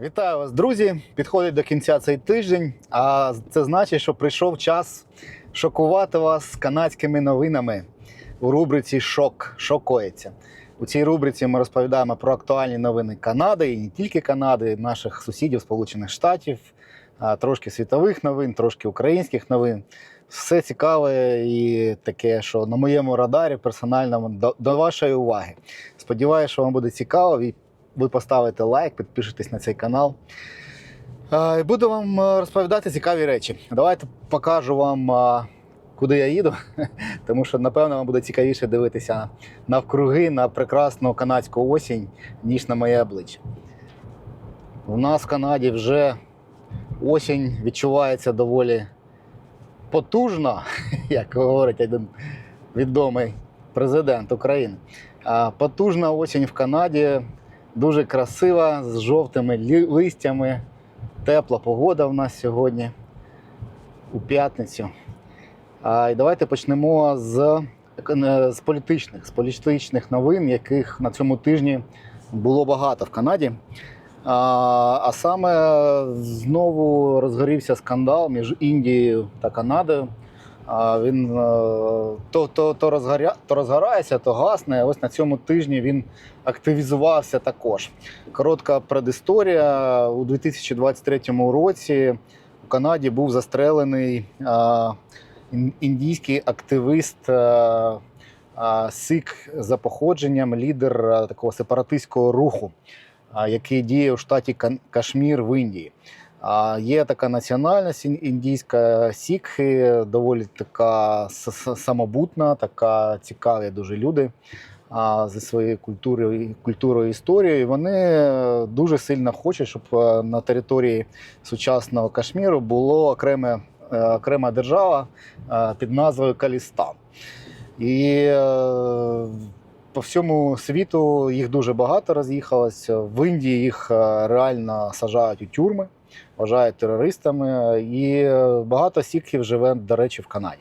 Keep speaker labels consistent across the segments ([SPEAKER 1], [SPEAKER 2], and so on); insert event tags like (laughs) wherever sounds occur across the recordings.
[SPEAKER 1] Вітаю вас, друзі! Підходить до кінця цей тиждень, а це значить, що прийшов час шокувати вас канадськими новинами у рубриці Шок. Шокується. У цій рубриці ми розповідаємо про актуальні новини Канади і не тільки Канади, наших сусідів Сполучених Штатів, трошки світових новин, трошки українських новин. Все цікаве і таке, що на моєму радарі персональному до, до вашої уваги. Сподіваюся, що вам буде цікаво. Ви поставите лайк, підпишетесь на цей канал. І Буду вам е, розповідати цікаві речі. Давайте покажу вам, куди я їду, (laughs) тому що, напевно, вам буде цікавіше дивитися навкруги на прекрасну канадську осінь, ніж на моє обличчя. У нас в Канаді вже осінь відчувається доволі потужно, (laughs) як говорить один відомий президент України. Потужна осінь в Канаді, дуже красива, з жовтими листями. Тепла погода в нас сьогодні у п'ятницю. А, і давайте почнемо з, з політичних, з політичних новин, яких на цьому тижні було багато в Канаді. А, а саме знову розгорівся скандал між Індією та Канадою. А, він е, то, то, то, розгоря, то розгорається, то гасне. Ось на цьому тижні він активізувався також. Коротка предісторія. У 2023 році у Канаді був застрелений а, індійський активист а, Сик за походженням, лідер такого сепаратистського руху, який діє у штаті Кашмір в Індії. А, Є така національність ін- індійська сікхи, доволі така самобутна, така цікаві дуже люди зі своєю культурою, культурою історією. Вони дуже сильно хочуть, щоб е, на території сучасного Кашміру було окреме, е, окрема держава е, під назвою Калістан. І по всьому світу їх дуже багато роз'їхалось. В Індії їх е, реально сажають у тюрми, вважають терористами, і е, багато сікхів живе, до речі, в Канаді.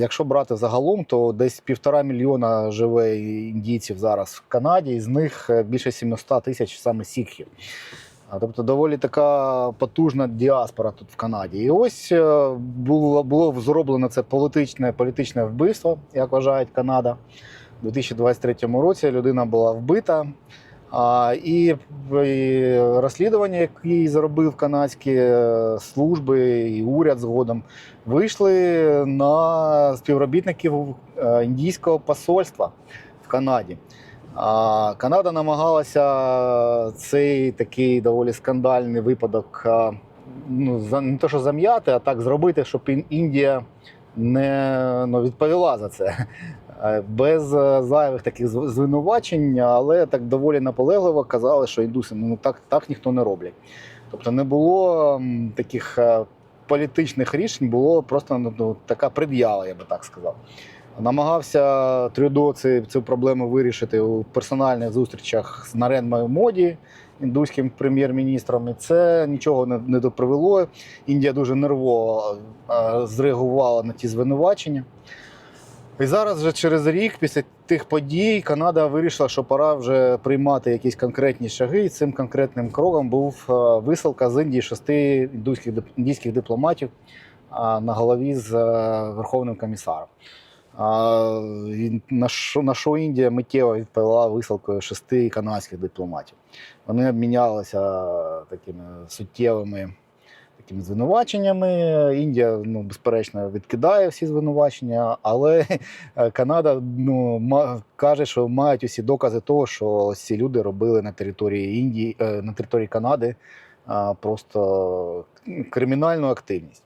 [SPEAKER 1] Якщо брати загалом, то десь півтора мільйона живе індійців зараз в Канаді, і з них е, більше 700 тисяч саме сікхів. Тобто доволі така потужна діаспора тут в Канаді. І ось було, було зроблено це політичне, політичне вбивство, як вважають Канада. У 2023 році людина була вбита. А, і, і розслідування, яке зробив канадські е, служби і уряд згодом, вийшли на співробітників е, індійського посольства в Канаді. А, Канада намагалася цей такий доволі скандальний випадок ну, за- не то, що зам'яти, а так зробити, щоб Індія не ну, відповіла за це. Е, Без е, зайвих таких звинувачень, але так доволі наполегливо казали, що індуси ну так, так ніхто не роблять. Тобто не було таких е, політичних рішень, було просто ну, ну, така пред'ява, я би так сказав. Намагався Трюдо цю, проблему вирішити у персональних зустрічах з Наренмою Моді, індуським прем'єр-міністром. І це нічого не, допривело. Індія дуже нервово зреагувала на ті звинувачення. І зараз, вже через рік, після тих подій, Канада вирішила, що пора вже приймати якісь конкретні шаги. І цим конкретним кроком був е, висилка з Індії шести індуських, дип- індійських дипломатів на голові з е, Верховним комісаром. На що, на що Індія миттєво відповіла висилкою шести канадських дипломатів. Вони обмінялися такими суттєвими такими звинуваченнями. Індія, ну, безперечно, відкидає всі звинувачення, але е, Канада ну, каже, що мають усі докази того, що ці люди робили на території Індії, е, на території Канади просто кримінальну активність.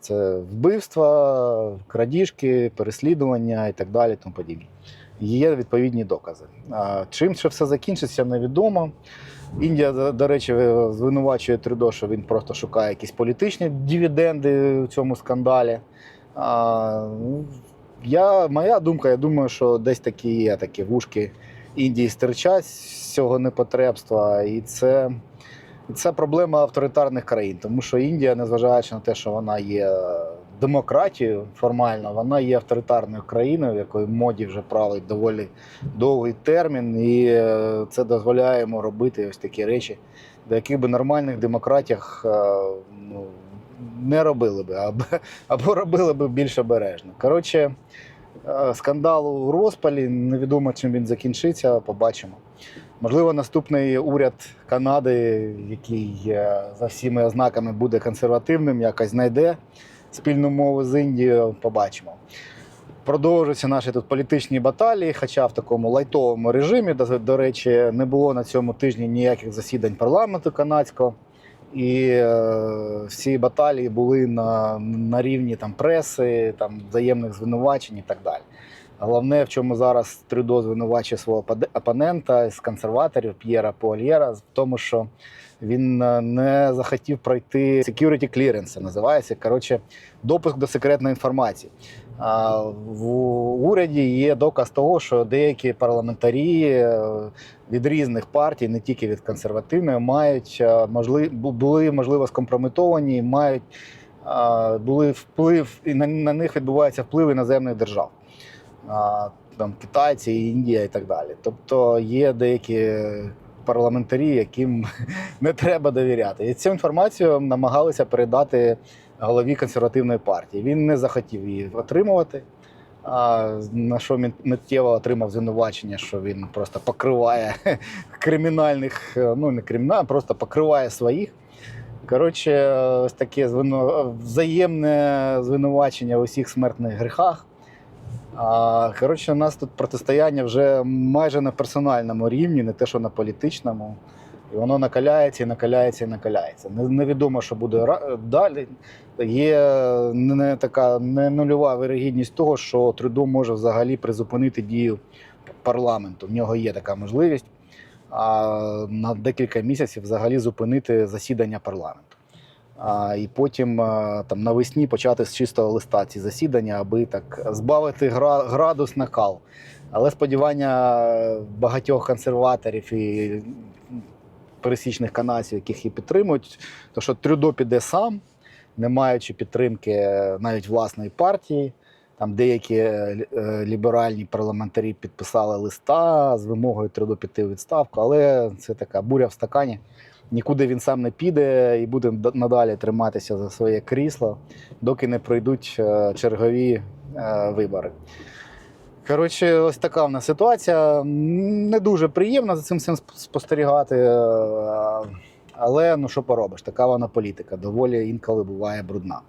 [SPEAKER 1] Це вбивства, крадіжки, переслідування і так далі. Тому подібне. Є відповідні докази. Чим це все закінчиться, невідомо. Індія, до- речі, звинувачує Трюдо, що він просто шукає якісь політичні дивіденди у цьому скандалі. А, ну, я, моя думка, я думаю, що десь такі є такі вушки Індії стирчать з цього непотребства, і це, це проблема авторитарних країн, тому що Індія, незважаючи на те, що вона є демократію формально, вона є авторитарною країною, в якої моді вже править доволі довгий термін, і е, це дозволяє йому робити ось такі речі, до яких би нормальних демократіях е, ну, не робили би, або, (laughs) або робили би більш обережно. Коротше, е, скандал у розпалі, невідомо чим він закінчиться, побачимо. Можливо, наступний уряд Канади, який за всіми ознаками буде консервативним, якось знайде спільну мову з Індією, побачимо. Продовжуються наші тут політичні баталії, хоча в такому лайтовому режимі. До, до речі, не було на цьому тижні ніяких засідань парламенту канадського. І е, всі баталії були на, на рівні там, преси, там, взаємних звинувачень і так далі. Головне, в чому зараз Трюдо звинувачує свого опонента з консерваторів П'єра Пуальєра, в тому, що він е, не захотів пройти security clearance, називається. Коротше, допуск до секретної інформації. В уряді є доказ того, що деякі парламентарі е, від різних партій, не тільки від консервативної, мають е, були можливо скомпрометовані, мають були вплив, і на, на них відбувається вплив іноземних держав. Там китайці, Індія і так далі. Тобто є деякі парламентарі, яким не треба довіряти. І цю інформацію намагалися передати голові консервативної партії. Він не захотів її отримувати. А на що миттєво отримав звинувачення, що він просто покриває кримінальних, ну не кримінальних, просто покриває своїх. Коротше, ось таке звину... взаємне звинувачення в усіх смертних гріхах. А, коротше, у нас тут протистояння вже майже на персональному рівні, не те, що на політичному. І воно накаляється і накаляється і накаляється. Не- Невідомо, що буде далі. Є не така не нульова вирогідність того, що Трюдо може взагалі призупинити дію парламенту. В нього є така можливість а, на декілька місяців взагалі зупинити засідання парламенту. І потім там навесні почати з чистого листа ці засідання, аби так збавити гра, градус накал. Але сподівання багатьох консерваторів і пересічних канадців, яких її підтримують, то що Трюдо піде сам, не маючи підтримки навіть власної партії. Там деякі е, е, ліберальні парламентарі підписали листа з вимогою Трюдо піти у відставку, але це така буря в стакані. Нікуди він сам не піде і буде надалі триматися за своє крісло, доки не пройдуть е, чергові е, вибори. Коротше, ось така в нас ситуація. Не дуже приємно за цим всім спостерігати. е, Але ну що поробиш, така вона політика, доволі інколи буває брудна.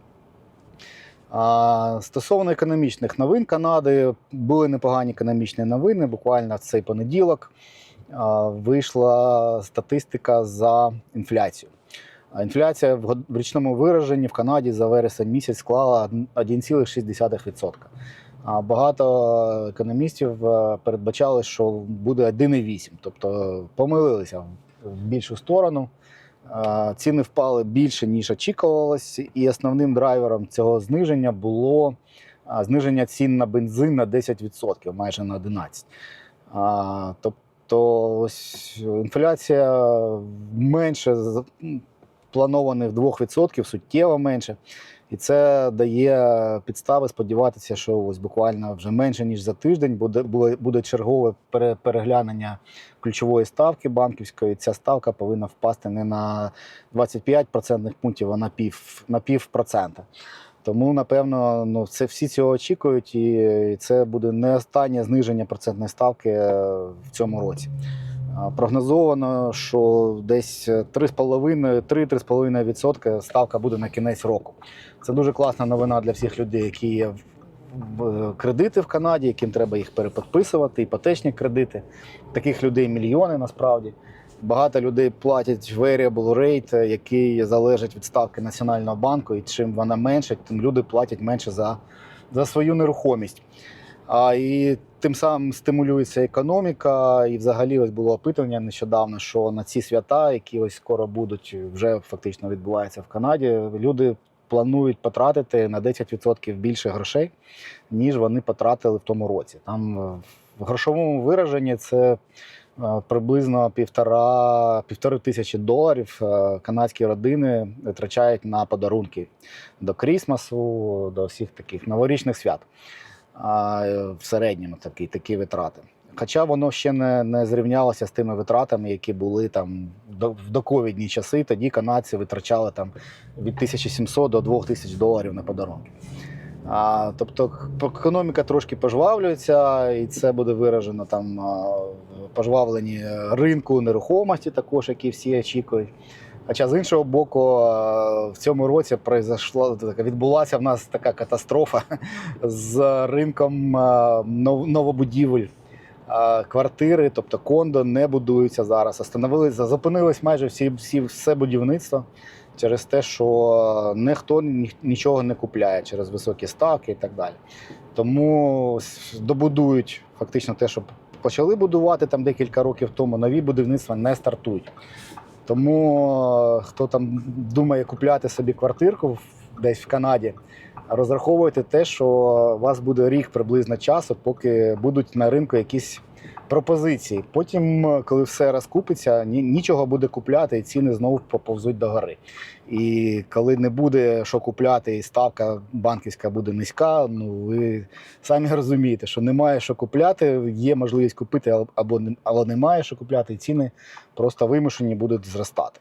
[SPEAKER 1] А, стосовно економічних новин Канади, були непогані економічні новини. Буквально в цей понеділок вийшла статистика за інфляцію. Інфляція в річному вираженні в Канаді за вересень місяць склала 1,6%. Багато економістів е, передбачали, що буде 1,8%. тобто помилилися в більшу сторону. Е, Ціни впали більше, ніж очікувалось, і основним драйвером цього зниження було зниження цін на бензин на 10%, майже на 11%. А, Тобто ось інфляція менше планованих 2%, суттєво менше. І це дає підстави сподіватися, що ось буквально вже менше ніж за тиждень буде, буде, чергове пере- переглянення ключової ставки банківської. Ця ставка повинна впасти не на 25 процентних пунктів, а на пів, на пів процента. Тому, напевно, ну, це всі цього очікують, і це буде не останнє зниження процентної ставки е, в цьому році. Прогнозовано, що десь 3,5-3,5% ставка буде на кінець року. Це дуже класна новина для всіх людей, які є в- в кредити в Канаді, яким треба їх переподписувати, іпотечні кредити. Таких людей мільйони насправді. Багато людей платять variable rate, е, який залежить від ставки Національного банку, і чим вона менше, тим люди платять менше за, за свою нерухомість. А, і тим самим стимулюється економіка. І взагалі ось було опитування нещодавно, що на ці свята, які ось скоро будуть, вже фактично відбуваються в Канаді, люди планують потратити на 10% більше грошей, ніж вони потратили в тому році. Там е, в грошовому вираженні це Приблизно півтора, півтори тисячі доларів е, канадські родини витрачають на подарунки до Крісмасу, до всіх таких новорічних свят. Е, В середньому такі, такі витрати. Хоча воно ще не, не зрівнялося з тими витратами, які були там до- в доковідні часи. Тоді канадці витрачали там від 1700 до 2000 доларів на подарунки. А, тобто економіка трошки пожвавлюється, і це буде виражено там в пожвавленні ринку нерухомості, також які всі очікують. Хоча з іншого боку, в цьому році произошла відбулася в нас така катастрофа (laughs) з ринком новобудівель. Квартири, тобто кондо, не будуються зараз. Остановились, зупинились майже всі, всі все будівництво через те, що ніхто нічого не купляє через високі ставки і так далі. Тому добудують фактично те, що почали будувати там декілька років тому, нові будівництва не стартують. Тому е, хто там думає купляти собі квартирку десь в Канаді, розраховуйте те, що у вас буде рік приблизно часу, поки будуть на ринку якісь пропозиції. Потім, е, коли все розкупиться, ні- нічого буде купляти, і ціни знову поповзуть до гори. І коли не буде що купляти, і ставка банківська буде низька, ну ви самі розумієте, що немає що купляти, є можливість купити, або але немає що купляти, і ціни просто вимушені будуть зростати.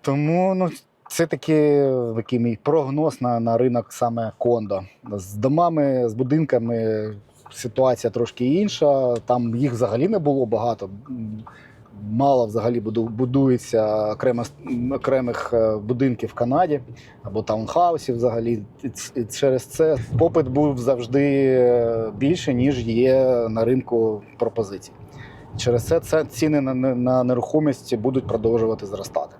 [SPEAKER 1] Тому ну, це такий, такий мій прогноз на, на ринок саме кондо. З домами, з будинками ситуація трошки інша. Там їх взагалі не було багато. Мало взагалі буду- будується окремих е, будинків в Канаді або таунхаусів взагалі. І через це попит був завжди е, більше, ніж є на ринку пропозицій. Через це, це ціни на- на нерухомість будуть продовжувати зростати.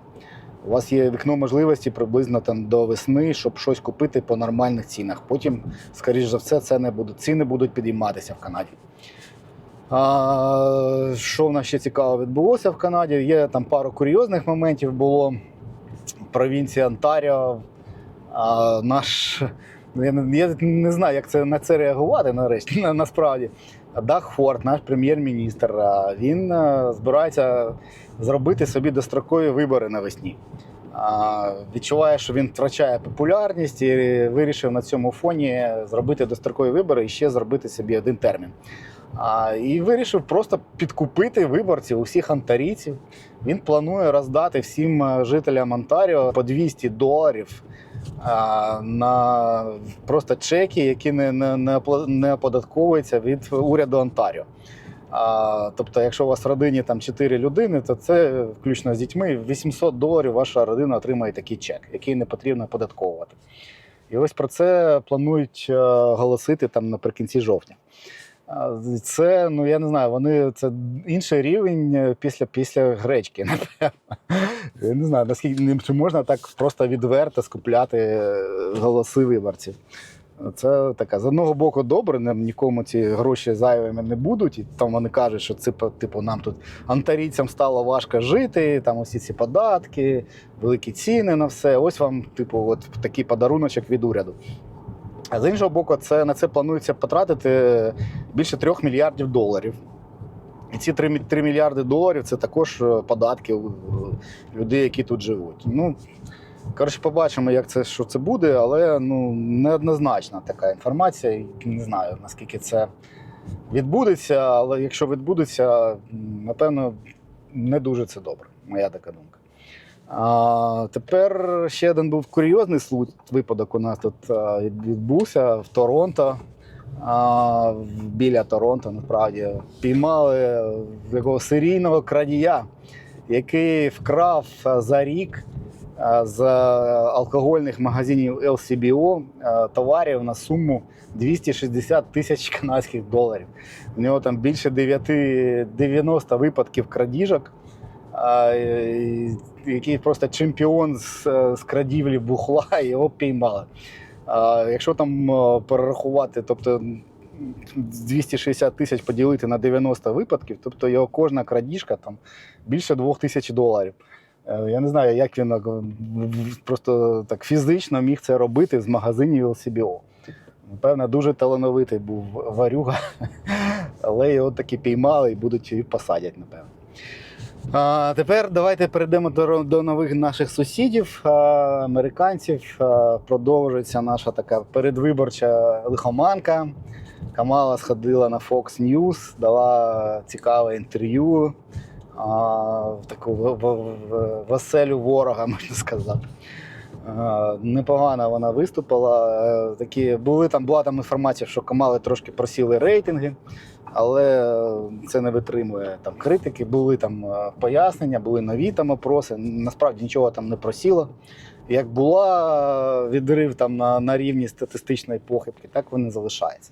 [SPEAKER 1] У вас є вікно можливості приблизно там до весни, щоб щось купити по нормальних цінах. Потім, скоріш за все, це не буде. Ціни будуть підійматися в Канаді. А, що в нас ще цікаво відбулося в Канаді? Є там пару курйозних моментів було. Провінція Онтаріо. А, наш. Я я не знаю, як це на це реагувати нарешті. Насправді. Даг Форд, наш прем'єр-міністр, він збирається зробити собі дострокові вибори навесні. А, Відчуває, що він втрачає популярність і вирішив на цьому фоні зробити дострокові вибори і ще зробити собі один термін. А, І вирішив просто підкупити виборців, усіх онтарійців. Він планує роздати всім е, жителям Онтаріо по 200 доларів а, на просто чеки, які не, не, не оподатковуються від уряду Онтаріо. А, тобто, якщо у вас в родині там 4 людини, то це включно з дітьми 800 доларів ваша родина отримає такий чек, який не потрібно оподатковувати. І ось про це планують е, голосити там наприкінці жовтня. Це, ну я не знаю, вони це інший рівень е, після, після гречки, (laughs) напевно. Я не знаю, наскільки чи можна так просто відверто скупляти е, голоси виборців. Це така з одного боку добре, нам нікому ці гроші зайвими не будуть. І там вони кажуть, що це типу нам тут антарійцям стало важко жити, там усі ці податки, великі ціни на все. Ось вам, типу, от такий подаруночок від уряду. А з іншого боку, це на це планується потратити більше трьох мільярдів доларів. І ці 3, 3 мільярди доларів це також е, податки людей, які тут живуть. Ну, коротше, побачимо, як це, що це буде, але ну, неоднозначна така інформація. Не знаю, наскільки це відбудеться, але якщо відбудеться, напевно, не дуже це добре. Моя така думка. А, тепер ще один був курйозний випадок у нас тут відбувся в Торонто. А, біля Торонто, насправді, піймали якого серійного крадія, який вкрав за рік з алкогольних магазинів LCBO товарів на суму 260 тисяч канадських доларів. У нього там більше 9, 90 випадків крадіжок, який просто чемпіон з, з крадівлі бухла, (laughs) його піймали. Якщо там перерахувати, тобто 260 тисяч поділити на 90 випадків, тобто його кожна крадіжка там більше 2 тисяч доларів. Е, Я не знаю, як він в- просто так фізично міг це робити з магазинів LCBO. Напевно, дуже талановитий був варюга, (laughs) але його таки піймали і будуть і посадять, напевно. А, тепер давайте перейдемо до, до нових наших сусідів, а, американців. А, продовжується наша така передвиборча лихоманка. Камала сходила на Fox News, дала цікаве інтерв'ю, а, в таку в- в- в- веселю ворога, (laughs) можна сказати. Е, Непогано вона виступила. Е, Такі були там була там інформація, що Камали трошки просіли рейтинги, але це не витримує там критики. Були там е, пояснення, були нові там опроси. Насправді нічого там не просіло. Як була е, відрив там на, на рівні статистичної похибки, так вони залишаються.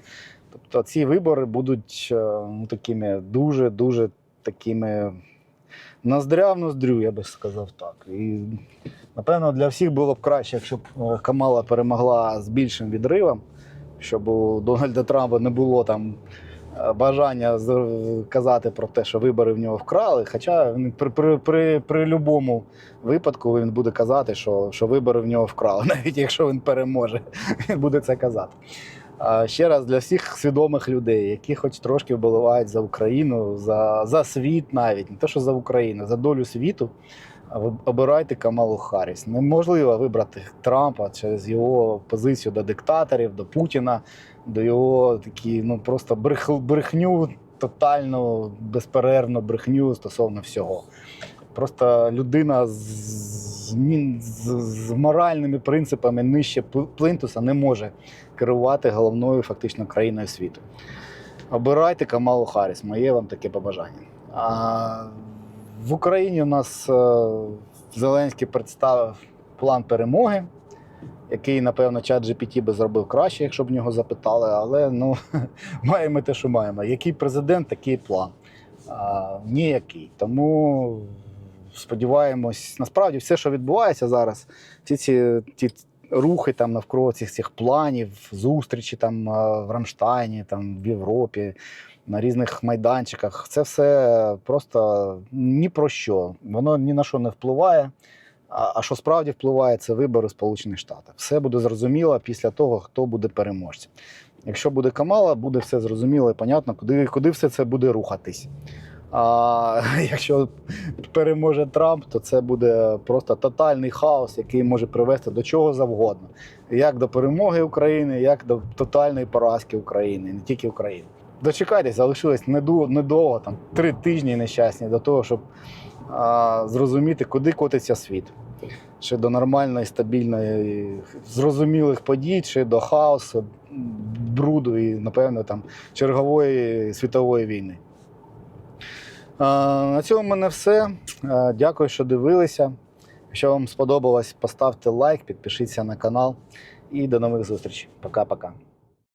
[SPEAKER 1] Тобто ці вибори будуть е, ну, такими дуже дуже такими ноздря в ноздрю, я би сказав так. І Напевно, для всіх було б краще, якщо б е, Камала перемогла з більшим відривом, щоб у Дональда Трампа не було там е, бажання з- казати про те, що вибори в нього вкрали. Хоча при, при, при, при будь-якому випадку він буде казати, що, що вибори в нього вкрали, (laughs) навіть якщо він переможе, він буде це казати. Ще раз для всіх свідомих людей, які хоч трошки вболівають за Україну, за, за світ навіть, не те, що за Україну, за долю світу. Обирайте Камалу Харріс. Неможливо вибрати Трампа через його позицію до диктаторів, до Путіна, до його такі, ну просто брех, брехню, тотальну, безперервну брехню стосовно всього. Просто людина з, з, з, з моральними принципами нижче плинтуса не може керувати головною фактично країною світу. Обирайте Камалу Харріс, моє вам таке побажання. А в Україні у нас е, Зеленський представив план перемоги, який, напевно, чат GPT би зробив краще, якщо б нього запитали. Але ну, (laughs) маємо те, що маємо. Який президент, такий план. А, ніякий. Тому сподіваємось, насправді все, що відбувається зараз, всі ці ті рухи там навколо цих цих планів, зустрічі там е, в Рамштайні, там в Європі, на різних майданчиках. Це все просто ні про що. Воно ні на що не впливає. А, а що справді впливає, це вибори Сполучених Штатах. Все буде зрозуміло після того, хто буде переможцем. Якщо буде Камала, буде все зрозуміло і понятно, куди, куди все це буде рухатись. А (laughs) якщо переможе Трамп, то це буде просто тотальний хаос, який може привести до чого завгодно. Як до перемоги України, як до тотальної поразки України, не тільки України. Дочекайтесь, залишилось недовго, там три тижні нещасні до того, щоб а, зрозуміти, куди котиться світ. Чи до нормальної, стабільної, зрозумілих подій, чи до хаосу, бруду і, напевно, там чергової світової війни. А, На цьому в мене все. Дякую, що дивилися. Якщо вам сподобалось, поставте лайк, підпишіться на канал і до нових зустрічей. Пока-пока.